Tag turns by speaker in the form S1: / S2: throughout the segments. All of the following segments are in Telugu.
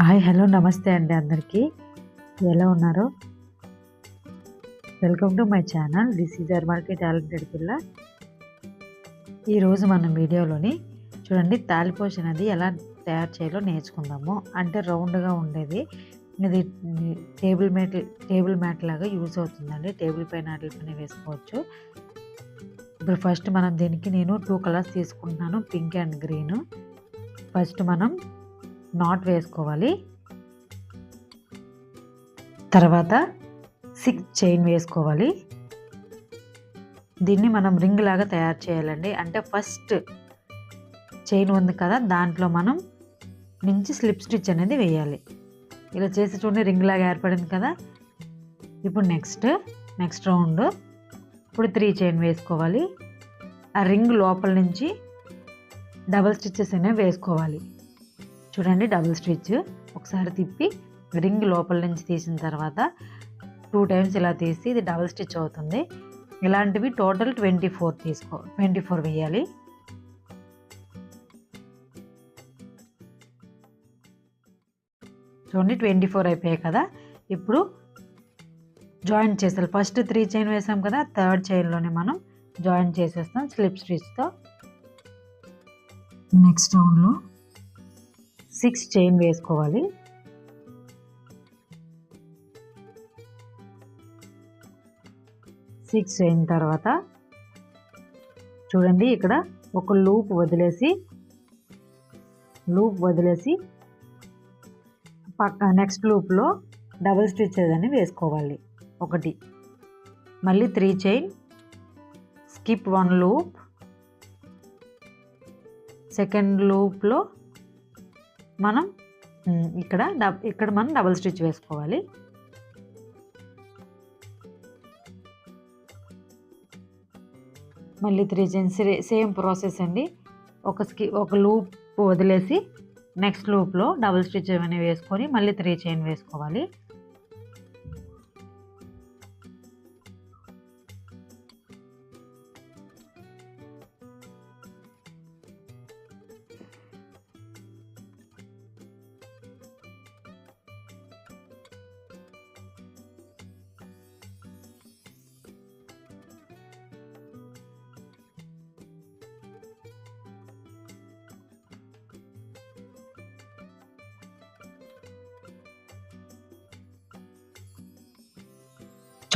S1: హాయ్ హలో నమస్తే అండి అందరికీ. ఎలా ఉన్నారు? Welcome to my channel. This is our multi talented పిల్ల. ఈరోజు మనం వీడియోలోని చూడండి తాలిపోష అనేది ఎలా తయారు చేయాలో నేర్చుకుందాము. అంటే రౌండ్గా ఉండేది. ఇది టేబుల్ మ్యాట్ టేబుల్ మ్యాట్ లాగా యూజ్ అవుతుందండి. టేబుల్ పైన వాటి పైన వేసుకోవచ్చు. ఇప్పుడు ఫస్ట్ మనం దీనికి నేను టూ కలర్స్ తీసుకుంటున్నాను. Pink and green. ఫస్ట్ మనం నాట్ వేసుకోవాలి. తర్వాత సిక్స్ చైన్ వేసుకోవాలి. దీన్ని మనం రింగ్ లాగా తయారు చేయాలండి. అంటే ఫస్ట్ చైన్ ఉంది కదా దాంట్లో మనం నుంచి స్లిప్ స్టిచ్ అనేది వేయాలి. ఇలా చేసి చూడండి రింగ్ లాగా ఏర్పడింది కదా. ఇప్పుడు నెక్స్ట్ నెక్స్ట్ రౌండ్ ఇప్పుడు త్రీ చైన్ వేసుకోవాలి. ఆ రింగ్ లోపల నుంచి డబల్ స్టిచ్చెస్ అనేవి వేసుకోవాలి. చూడండి డబుల్ స్టిచ్ ఒకసారి తిప్పి రింగ్ లోపల నుంచి తీసిన తర్వాత టూ టైమ్స్ ఇలా తీసి ఇది డబుల్ స్టిచ్ అవుతుంది. ఇలాంటివి టోటల్ ట్వంటీ ఫోర్ తీసుకో ట్వంటీ ఫోర్ వేయాలి. చూడండి ట్వంటీ ఫోర్ అయిపోయాయి కదా. ఇప్పుడు జాయిన్ చేసేయాలి. ఫస్ట్ త్రీ చైన్ వేసాం కదా థర్డ్ చైన్లోనే మనం జాయిన్ చేసేస్తాం స్లిప్ స్టిచ్తో నెక్స్ట్ రౌండ్లో సిక్స్ చైన్ వేసుకోవాలి. సిక్స్ అయిన తర్వాత చూడండి ఇక్కడ ఒక లూప్ వదిలేసి లూప్ వదిలేసి పక్క నెక్స్ట్ లూప్లో డబుల్ స్టిచ్ అని వేసుకోవాలి. ఒకటి. మళ్ళీ three chain. Skip one loop. Second లూప్లో మనం ఇక్కడ డబ్ ఇక్కడ మనం డబుల్ స్టిచ్ వేసుకోవాలి. మళ్ళీ త్రీ చైన్స్ సేమ్ ప్రాసెస్ అండి. ఒక స్కి ఒక లూప్ వదిలేసి నెక్స్ట్ లూప్లో డబుల్ స్టిచ్ అనేవి వేసుకొని మళ్ళీ త్రీ చైన్ వేసుకోవాలి.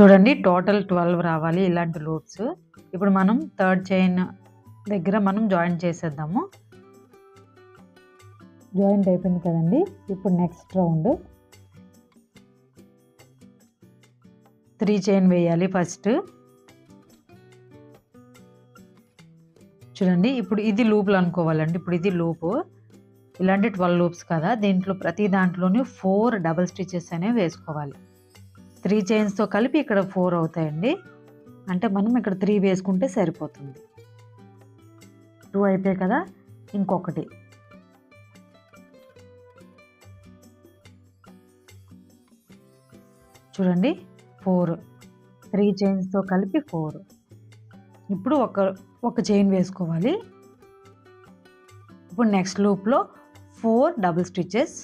S1: చూడండి టోటల్ ట్వెల్వ్ రావాలి ఇలాంటి లూప్స్ ఇప్పుడు మనం థర్డ్ చైన్ దగ్గర మనం జాయిన్ చేసేద్దాము. జాయింట్ అయిపోయింది కదండి. ఇప్పుడు నెక్స్ట్ రౌండ్ త్రీ చైన్ వేయాలి ఫస్ట్ చూడండి ఇప్పుడు ఇది లూప్లు అనుకోవాలండి. ఇప్పుడు ఇది లూపు ఇలాంటి ట్వెల్వ్ లూప్స్ కదా. దీంట్లో ప్రతి దాంట్లోనే ఫోర్ డబల్ స్టిచెస్ అనేవి వేసుకోవాలి. త్రీ చైన్స్తో కలిపి ఇక్కడ ఫోర్ అవుతాయండి. అంటే మనం ఇక్కడ త్రీ వేసుకుంటే సరిపోతుంది. టూ అయిపోయాయి కదా ఇంకొకటి. చూడండి ఫోర్. త్రీ చైన్స్తో కలిపి ఫోర్. ఇప్పుడు ఒక ఒక చైన్ వేసుకోవాలి. ఇప్పుడు నెక్స్ట్ లూప్లో ఫోర్ డబుల్ స్టిచెస్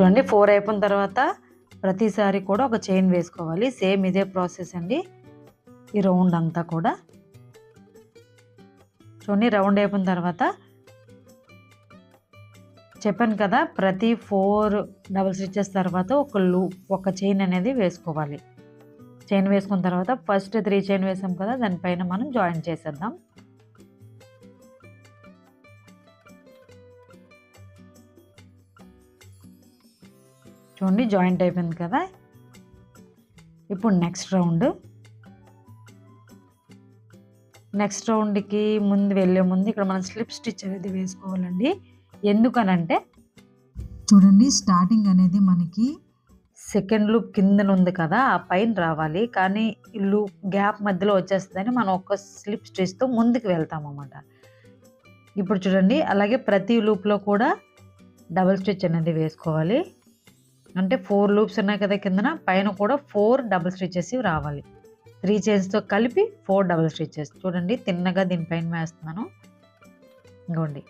S1: చూడండి ఫోర్ అయిపోయిన తర్వాత ప్రతిసారి కూడా ఒక చైన్ వేసుకోవాలి. సేమ్ ఇదే ప్రాసెస్ అండి. ఈ రౌండ్ అంతా కూడా. చూడండి రౌండ్ అయిపోయిన తర్వాత చెప్పాను కదా ప్రతి ఫోర్ డబుల్ స్టిచెస్ తర్వాత ఒక లూ ఒక చైన్ అనేది వేసుకోవాలి. చైన్ వేసుకున్న తర్వాత ఫస్ట్ త్రీ చైన్ వేసాం కదా దానిపైన మనం జాయిన్ చేసేద్దాం. చూడండి జాయింట్ అయిపోయింది కదా. ఇప్పుడు నెక్స్ట్ రౌండ్ నెక్స్ట్ రౌండ్కి ముందు వెళ్ళే ముందు ఇక్కడ మనం స్లిప్ స్టిచ్ అనేది వేసుకోవాలండి. ఎందుకనంటే
S2: చూడండి స్టార్టింగ్ అనేది మనకి
S1: సెకండ్ లూప్ కిందన ఉంది కదా ఆ పైన రావాలి. కానీ లూప్ గ్యాప్ మధ్యలో వచ్చేస్తుందని మనం ఒక స్లిప్ స్టిచ్తో ముందుకు వెళ్తాం అన్నమాట. ఇప్పుడు చూడండి అలాగే ప్రతి లూప్లో కూడా డబుల్ స్టిచ్ అనేది వేసుకోవాలి. అంటే ఫోర్ లూప్స్ ఉన్నాయి కదా కిందన పైన కూడా ఫోర్ డబుల్ స్టిచెస్ రావాలి. త్రీ చైన్స్తో కలిపి ఫోర్ డబుల్ స్టిచెస్ చూడండి తిన్నగా దీనిపైన వేస్తున్నాను. ఇంకోండి.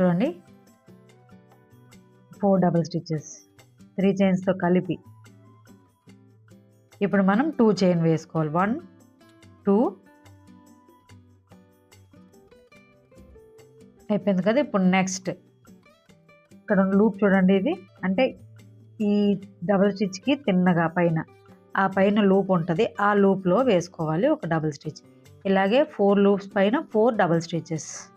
S1: చూడండి. ఫోర్ డబుల్ స్టిచెస్ త్రీ చైన్స్తో కలిపి. ఇప్పుడు మనం టూ చైన్ వేసుకోవాలి. One two. అయిపోయింది కదా ఇప్పుడు నెక్స్ట్. ఇక్కడ లూప్ చూడండి ఇది. అంటే ఈ డబుల్ స్టిచ్కి తిన్నగా పైన. ఆ పైన లూప్ ఉంటుంది. ఆ లూప్లో వేసుకోవాలి ఒక డబుల్ స్టిచ్. ఇలాగే ఫోర్ లూప్స్ పైన ఫోర్ డబుల్ స్టిచెస్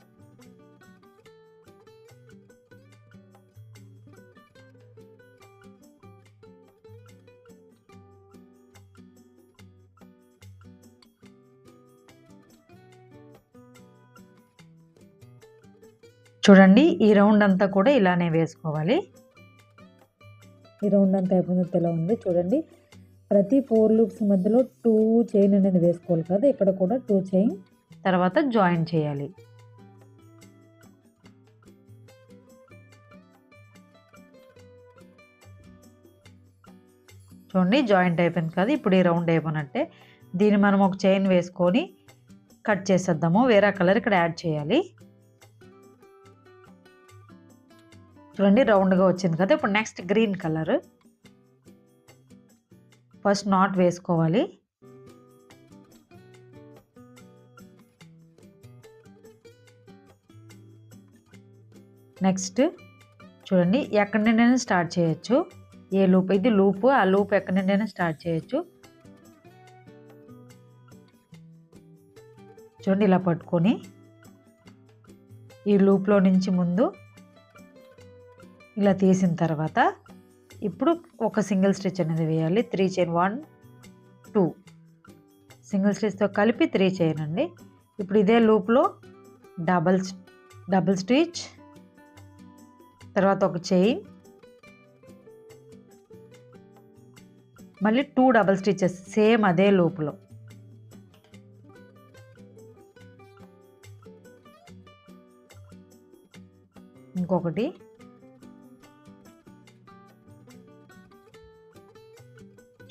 S1: చూడండి ఈ రౌండ్ అంతా కూడా ఇలానే వేసుకోవాలి. ఈ రౌండ్ అంతా అయిపోయినట్టు ఎలా ఉంది చూడండి. ప్రతి ఫోర్ లూప్స్ మధ్యలో టూ చైన్ అనేది వేసుకోవాలి కదా ఇక్కడ కూడా టూ చైన్. తర్వాత జాయిన్ చేయాలి. చూడండి జాయింట్ అయిపోయింది కదా ఇప్పుడు ఈ రౌండ్ అయిపోయినట్టే. దీన్ని మనం ఒక చైన్ వేసుకొని కట్ చేసేద్దాము వేరే కలర్ ఇక్కడ యాడ్ చేయాలి. చూడండి రౌండ్గా వచ్చింది కదా. ఇప్పుడు next green colour. First knot వేసుకోవాలి. నెక్స్ట్ చూడండి ఎక్కడి నుండైనా స్టార్ట్ చేయొచ్చు. ఏ లూప్? ఇది లూప్ ఆ లూప్ ఎక్కడి నుండైనా స్టార్ట్ చేయొచ్చు. చూడండి ఇలా పట్టుకొని ఈ లూప్లో నుంచి ముందు ఇలా తీసిన తర్వాత ఇప్పుడు ఒక సింగిల్ స్టిచ్ అనేది వేయాలి. Three chain one two. Single స్టిచ్తో కలిపి త్రీ చైన్ అండి. ఇప్పుడు ఇదే లూప్లో డబల్ డబుల్ స్టిచ్ తర్వాత ఒక చైన్. మళ్ళీ టూ డబల్ స్టిచెస్ సేమ్ అదే లూప్లో. ఇంకొకటి.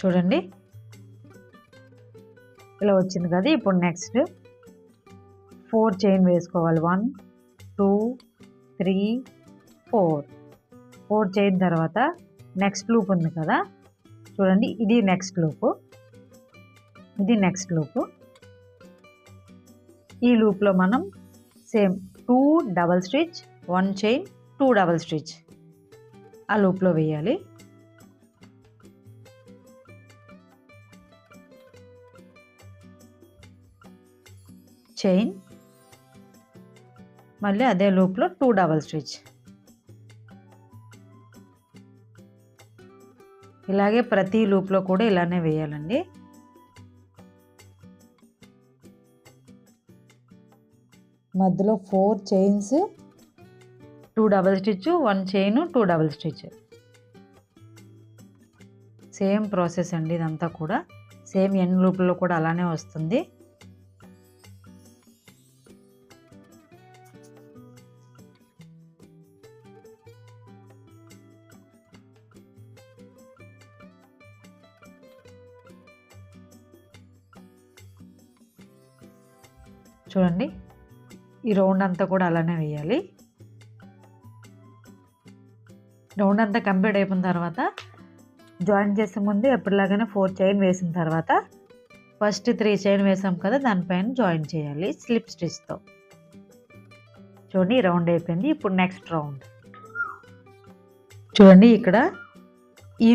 S1: చూడండి. ఇలా వచ్చింది కదా ఇప్పుడు నెక్స్ట్ ఫోర్ చైన్ వేసుకోవాలి. One two three four four chain తర్వాత నెక్స్ట్ లూప్ ఉంది కదా. చూడండి ఇది నెక్స్ట్ లూపు ఇది నెక్స్ట్ లూపు ఈ లూప్లో మనం same two double stitch one chain two double stitch ఆ లూప్లో వేయాలి. చైన్. మళ్ళీ అదే లూప్లో టూ డబల్ స్టిచ్. ఇలాగే ప్రతి లూప్లో కూడా ఇలానే వేయాలండి. మధ్యలో four chains two double stitch one chain two double stitch. Same process అండి ఇదంతా కూడా. సేమ్ ఎన్ లూప్లో కూడా అలానే వస్తుంది. ఈ రౌండ్ అంతా కూడా అలానే వేయాలి. రౌండ్ అంతా కంప్లీట్ అయిపోయిన తర్వాత జాయిన్ చేసే ముందు ఎప్పటిలాగానే ఫోర్ చైన్ వేసిన తర్వాత ఫస్ట్ త్రీ చైన్ వేసాం కదా దానిపైన జాయిన్ చేయాలి స్లిప్ స్టిచ్తో చూడండి రౌండ్ అయిపోయింది. ఇప్పుడు నెక్స్ట్ రౌండ్. చూడండి ఇక్కడ ఈ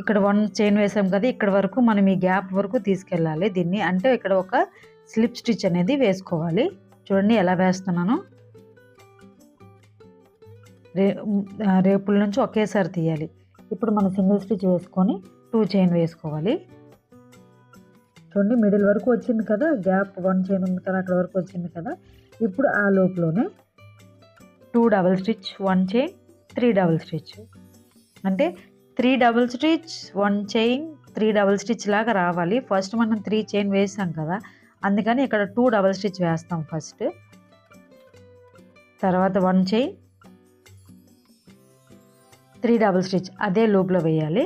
S1: ఇక్కడ వన్ చైన్ వేసాం కదా ఇక్కడ వరకు మనం ఈ గ్యాప్ వరకు తీసుకెళ్ళాలి దీన్ని. అంటే ఇక్కడ ఒక స్లిప్ స్టిచ్ అనేది వేసుకోవాలి. చూడండి ఎలా వేస్తున్నాను. రే రేపుల నుంచి ఒకేసారి తీయాలి. ఇప్పుడు మనం సింగిల్ స్టిచ్ వేసుకొని టూ చైన్ వేసుకోవాలి. చూడండి మిడిల్ వరకు వచ్చింది కదా గ్యాప్ వన్ చైన్ ఉంది కదా అక్కడ వరకు వచ్చింది కదా. ఇప్పుడు ఆ లోపులోనే two double stitch one chain three double stitch. అంటే three double stitch one chain three double stitch లాగా రావాలి. ఫస్ట్ మనం త్రీ చైన్ వేసాం కదా అందుకని ఇక్కడ టూ డబల్ స్టిచ్ వేస్తాం ఫస్ట్ తర్వాత one chain three double stitch అదే లూప్లో వేయాలి.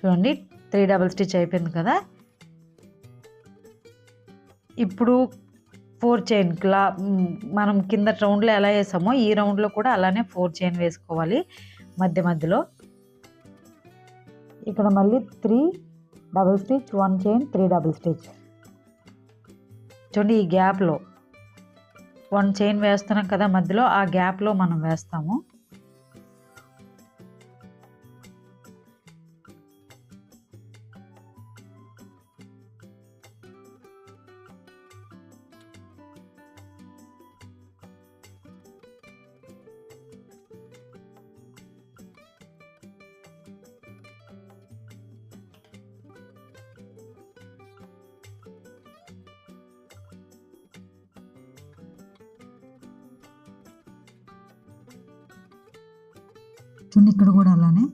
S1: చూడండి త్రీ డబుల్ స్టిచ్ అయిపోయింది కదా. ఇప్పుడు ఫోర్ చైన్ క్లా మనం కింద రౌండ్లో ఎలా వేసామో ఈ రౌండ్లో కూడా అలానే ఫోర్ చైన్ వేసుకోవాలి మధ్య మధ్యలో. ఇక్కడ మళ్ళీ three double stitch one chain three double stitch. చూడండి ఈ గ్యాప్లో. వన్ చైన్ వేస్తున్నాం కదా మధ్యలో ఆ గ్యాప్లో మనం వేస్తాము. చూడండి ఇక్కడ కూడా అలానే?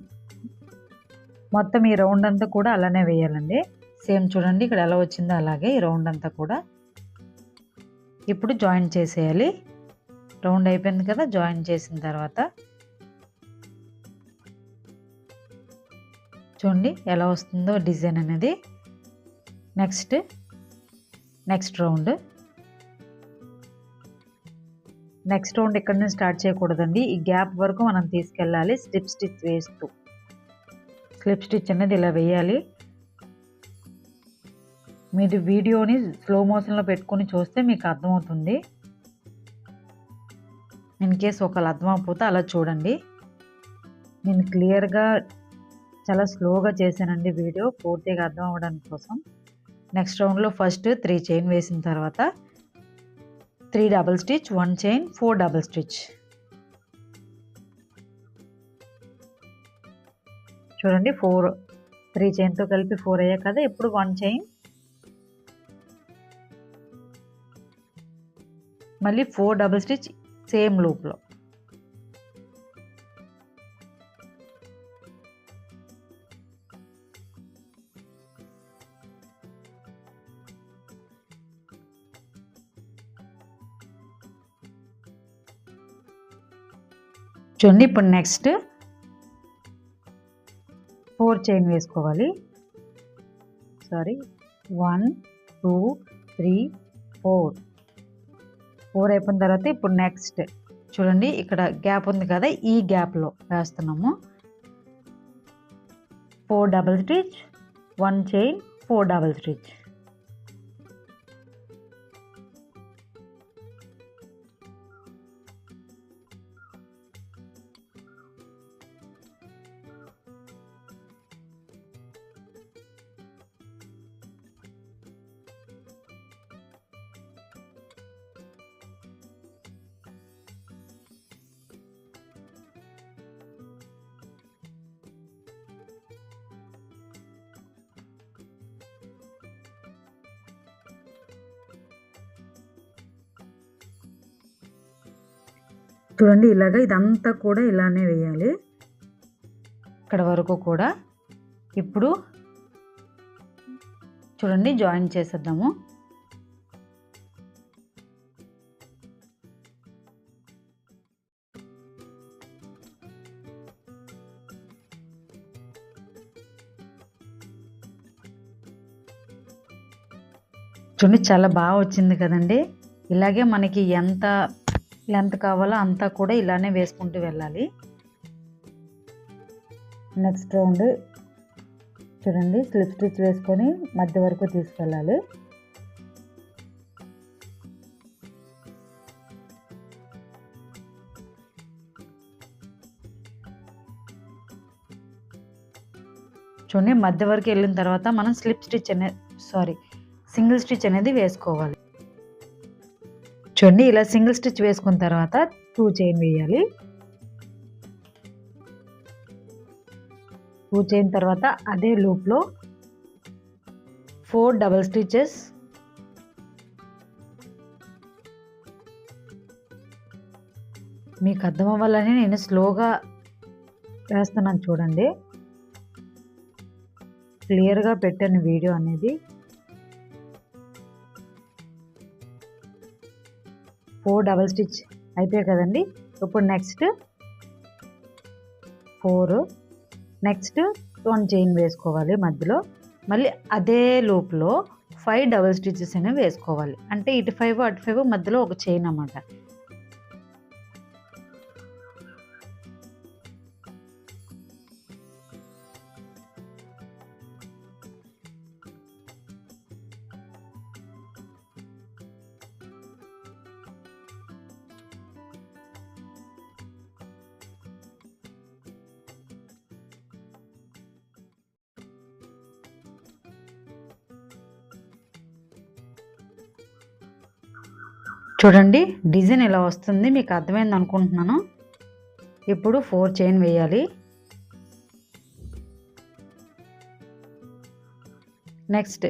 S1: మొత్తం ఈ రౌండ్ అంతా కూడా అలానే వేయాలండి. సేమ్ చూడండి ఇక్కడ ఎలా వచ్చిందో అలాగే ఈ రౌండ్ అంతా కూడా. ఇప్పుడు జాయిన్ చేసేయాలి. రౌండ్ అయిపోయింది కదా జాయిన్ చేసిన తర్వాత. చూడండి ఎలా వస్తుందో డిజైన్ అనేది. Next next round. Next round ఇక్కడ నుంచి స్టార్ట్ చేయకూడదండి? ఈ గ్యాప్ వరకు మనం తీసుకెళ్ళాలి. స్లిప్ స్టిచ్ వేస్తూ. స్లిప్ స్టిచ్ అనేది ఇలా వేయాలి. మీరు వీడియోని స్లో మోషన్లో పెట్టుకొని చూస్తే మీకు అర్థమవుతుంది. ఇన్ కేస్ ఒకళ్ళు అర్థమైపోతే అలా చూడండి. నేను క్లియర్గా చాలా స్లోగా చేశానండి వీడియో. పూర్తిగా అర్థం అవ్వడానికి కోసం. నెక్స్ట్ రౌండ్లో ఫస్ట్ త్రీ చైన్ వేసిన తర్వాత three double stitch one chain four double stitch. చూడండి ఫోర్ త్రీ చైన్తో కలిపి ఫోర్ అయ్యాయి కదా ఇప్పుడు వన్ చైన్. మళ్ళీ ఫోర్ డబుల్ స్టిచ్ సేమ్ లూప్లో. చూడండి ఇప్పుడు నెక్స్ట్ ఫోర్ చైన్ వేసుకోవాలి. Sorry one two three four four అయిపోయిన తర్వాత ఇప్పుడు నెక్స్ట్ చూడండి ఇక్కడ గ్యాప్ ఉంది కదా ఈ గ్యాప్లో వేస్తున్నాము. Four double stitch one chain four double stitch చూడండి ఇలాగ ఇదంతా కూడా ఇలానే వేయాలి. ఇక్కడ వరకు కూడా ఇప్పుడు చూడండి జాయిన్ చేసేద్దాము. చూడండి చాలా బాగా వచ్చింది కదండి. ఇలాగే మనకి ఎంత ఎంత కావాలో అంతా కూడా ఇలానే వేసుకుంటూ వెళ్ళాలి. నెక్స్ట్ రౌండ్ చూడండి స్లిప్ స్టిచ్ వేసుకొని మధ్య వరకు తీసుకెళ్ళాలి. చూడండి మధ్య వరకు వెళ్ళిన తర్వాత మనం స్లిప్ స్టిచ్ అనేది సారీ సింగిల్ స్టిచ్ అనేది వేసుకోవాలి. చూడండి ఇలా సింగిల్ స్టిచ్ వేసుకున్న తర్వాత టూ చైన్ వేయాలి. టూ చైన్ తర్వాత అదే లూప్లో ఫోర్ డబల్ స్టిచెస్. మీకు అర్థం అవ్వాలని నేను స్లోగా వేస్తున్నాను చూడండి. క్లియర్గా పెట్టాను వీడియో అనేది. ఫోర్ డబల్ స్టిచ్ అయిపోయాయి కదండి. ఇప్పుడు next four next one chain వేసుకోవాలి మధ్యలో. మళ్ళీ అదే లూప్లో ఫైవ్ డబల్ స్టిచెస్ అనేవి వేసుకోవాలి. అంటే ఇటు ఫైవ్ అటు ఫైవ్ మధ్యలో ఒక చైన్ అన్నమాట. చూడండి డిజైన్ ఇలా వస్తుంది మీకు అర్థమైంది అనుకుంటున్నాను. ఇప్పుడు ఫోర్ చైన్ వేయాలి. నెక్స్ట్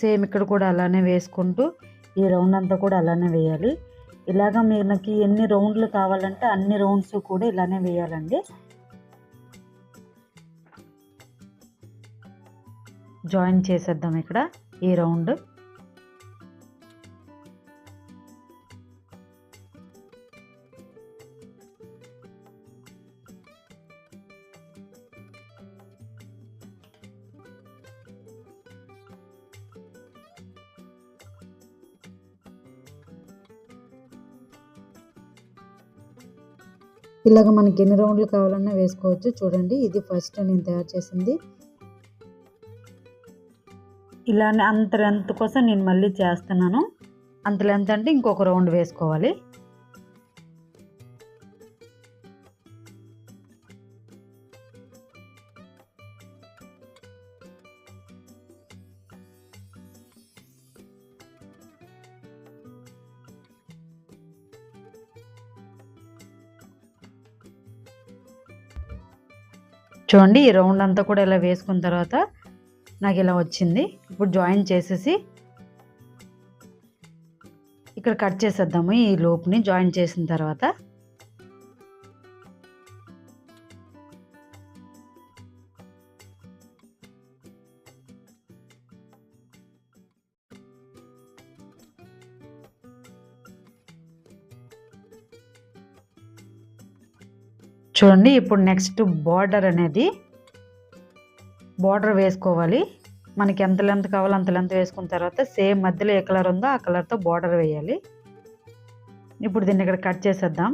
S1: సేమ్ ఇక్కడ కూడా అలానే వేసుకుంటూ ఈ రౌండ్ అంతా కూడా అలానే వేయాలి. ఇలాగ మనకి ఎన్ని రౌండ్లు కావాలంటే అన్ని రౌండ్స్ కూడా ఇలానే వేయాలండి. జాయిన్ చేసేద్దాం ఇక్కడ ఈ రౌండ్. ఇలాగ మనకి ఎన్ని రౌండ్లు కావాలన్నా వేసుకోవచ్చు. చూడండి ఇది ఫస్ట్ నేను తయారు చేసింది. ఇలానే అంత లెంత్ కోసం నేను మళ్ళీ చేస్తున్నాను. అంత లెంత్ అంటే ఇంకొక రౌండ్ వేసుకోవాలి. చూడండి ఈ రౌండ్ అంతా కూడా ఇలా వేసుకున్న తర్వాత నాకు ఇలా వచ్చింది. ఇప్పుడు జాయిన్ చేసేసి ఇక్కడ కట్ చేసేద్దాము ఈ లోపుని జాయిన్ చేసిన తర్వాత. చూడండి ఇప్పుడు నెక్స్ట్ బార్డర్ అనేది బార్డర్ వేసుకోవాలి. మనకి ఎంత లెంత్ కావాలో అంత లెంత్ వేసుకున్న తర్వాత సేమ్ మధ్యలో ఏ కలర్ ఉందో ఆ కలర్తో బార్డర్ వేయాలి. ఇప్పుడు దీన్ని ఇక్కడ కట్ చేసేద్దాం.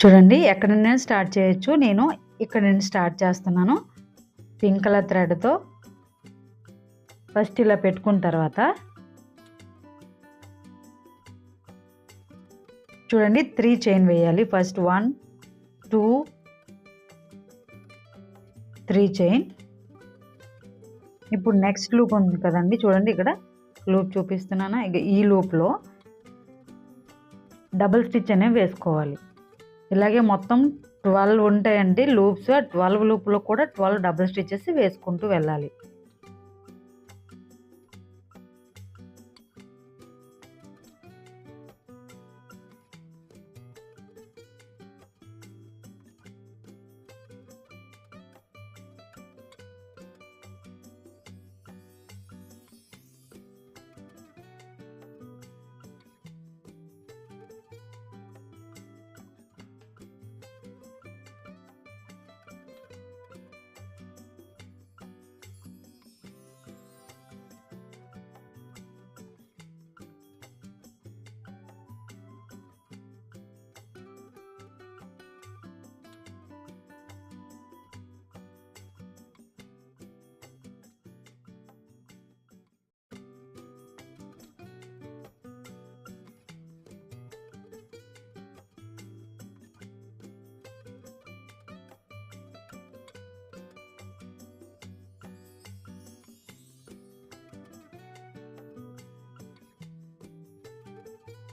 S1: చూడండి ఎక్కడ నుండి స్టార్ట్ చేయొచ్చు. నేను ఇక్కడ నుండి స్టార్ట్ చేస్తున్నాను. పింక్ కలర్ థ్రెడ్తో ఫస్ట్ ఇలా పెట్టుకున్న తర్వాత చూడండి త్రీ చైన్ వేయాలి. First one two three chain ఇప్పుడు నెక్స్ట్ లూప్ ఉంది కదండి చూడండి ఇక్కడ. లూప్ చూపిస్తున్నానా? ఇక ఈ లూప్లో డబుల్ స్టిచ్ అనేవి వేసుకోవాలి. ఇలాగే మొత్తం ట్వెల్వ్ ఉంటాయండి లూప్స్ ఆ ట్వెల్వ్ లూప్లో కూడా ట్వెల్వ్ డబుల్ స్టిచెస్ వేసుకుంటూ వెళ్ళాలి.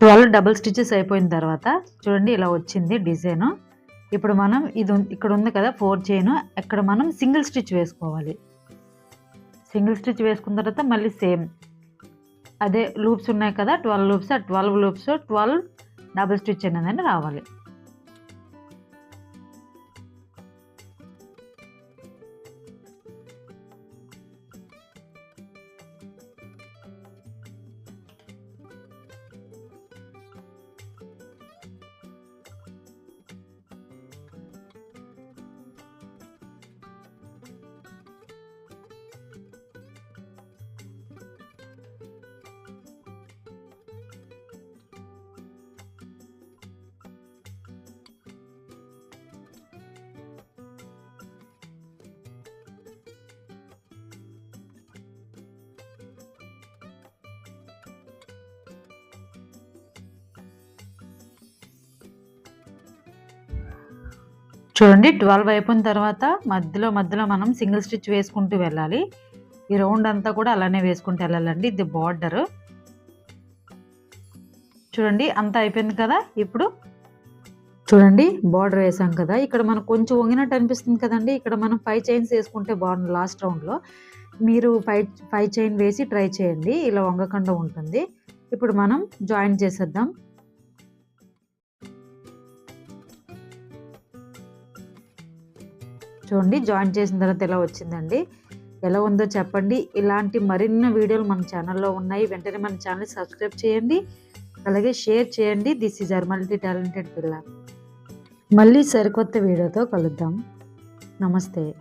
S1: ట్వెల్వ్ డబుల్ స్టిచెస్ అయిపోయిన తర్వాత చూడండి ఇలా వచ్చింది డిజైన్. ఇప్పుడు మనం ఇది ఇక్కడ ఉంది కదా ఫోర్ చైన్. ఇక్కడ మనం సింగిల్ స్టిచ్ వేసుకోవాలి. సింగిల్ స్టిచ్ వేసుకున్న తర్వాత మళ్ళీ సేమ్. అదే లూప్స్ ఉన్నాయి కదా ట్వెల్వ్ లూప్స్ ఆ twelve loops twelve double stitch అనేది రావాలి. చూడండి ట్వెల్వ్ అయిపోయిన తర్వాత మధ్యలో మధ్యలో మనం సింగిల్ స్టిచ్ వేసుకుంటూ వెళ్ళాలి. ఈ రౌండ్ అంతా కూడా అలానే వేసుకుంటూ వెళ్ళాలండి ఇది బార్డర్. చూడండి అంతా అయిపోయింది కదా ఇప్పుడు. చూడండి బార్డర్ వేసాం కదా. ఇక్కడ మనకు కొంచెం వంగినట్టు అనిపిస్తుంది కదండి. ఇక్కడ మనం ఫైవ్ చైన్స్ వేసుకుంటే బాగుంది లాస్ట్ రౌండ్లో మీరు ఫైవ్ ఫైవ్ చైన్ వేసి ట్రై చేయండి ఇలా వంగకుండా ఉంటుంది. ఇప్పుడు మనం జాయిన్ చేసేద్దాం. చూడండి జాయిన్ చేసిన తర్వాత ఎలా వచ్చిందండి? ఎలా ఉందో చెప్పండి. ఇలాంటి మరిన్ని వీడియోలు మన ఛానల్లో ఉన్నాయి. వెంటనే మన ఛానల్ సబ్స్క్రైబ్ చేయండి. అలాగే షేర్ చేయండి. This is our multi talented పిల్ల. మళ్ళీ సరికొత్త వీడియోతో కలుద్దాం. నమస్తే.